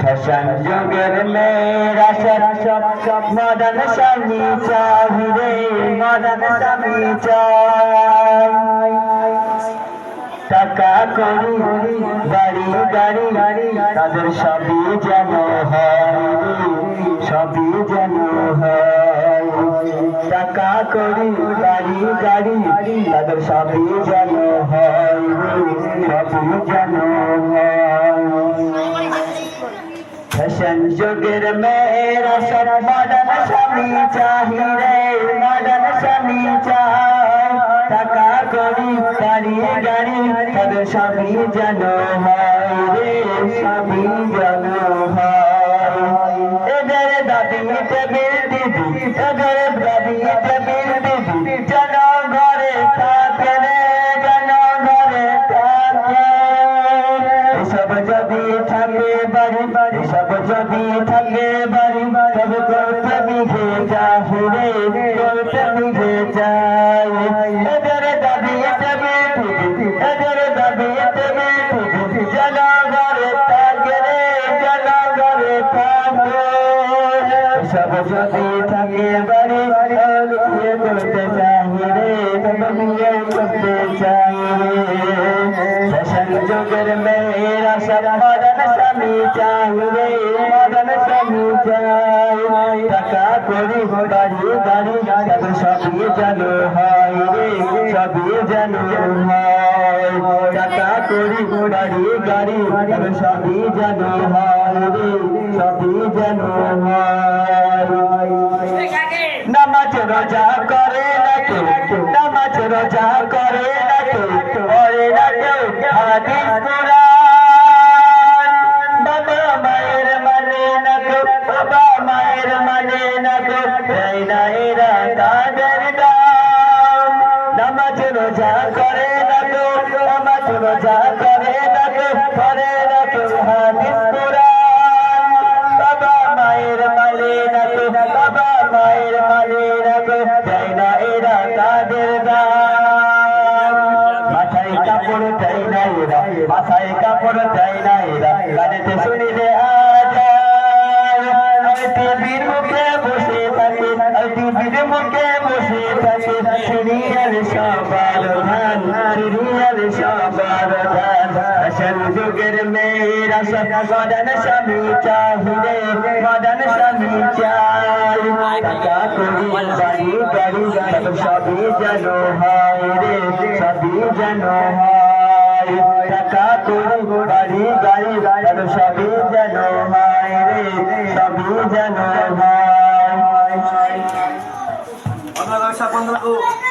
Fashion যুগের মেয়েরা সব সব সব মদন স্বামী চাহি রে, মদন স্বামী চাই। টাকা করি, বাড়ি গাড়ি গাড়ি, তাদের সবই যেন হয়, সবই যেন হয়। টাকা করি, বাড়ি গাড়ি, তাদের সবই যেন হয়, সবই যেন হয়। যুগের মেয়েরা সব মডার্ন স্বামী চাহি রে মডার্ন স্বামী চাই। টাকা করি গাড়ি গাড়ি, তবে যেন হয় রে সবই যেন এদের দাবি টেবিল দিদি এদের টেবিল দিদি ঘরে যদি থাকে, বাড়ি বাড়ি সব যদি থাকে, বাড়ি তবে করতে বিঘে চাহিরে করতে বিঘে চাই এদের দাবি দেবে এদের দাবি দেবে যেন ঘরে থাকে রে যেন ঘরে থাকে সব যদি থাকে, বাড়ি বিয়ে করতে চাহিরে মেয়েরা সব মদন স্বামী চাহিরে মদন স্বামী চাই টাকা করি বাড়ি গাড়ি তবে সবই যেন হয় রে সবই যেন হয় টাকা করি বাড়ি গাড়ি তবে সবই যেন হয় রে সবই যেন হয় নামাজ রোজা করে না কেউ রোজা করে না করে না না এরা মাথায় কাপড় দেয় না এরা কানেতে শুনিলে আজান টিভির মুখে বসে থাকে টিভির মুখে বসে থাকে, সিরিয়াল সবার ধান সিরিয়াল সবার ধান সবই যেন হয় রে, সবই যেন হয়। সবই যেন হয় রে সবই যেন হয়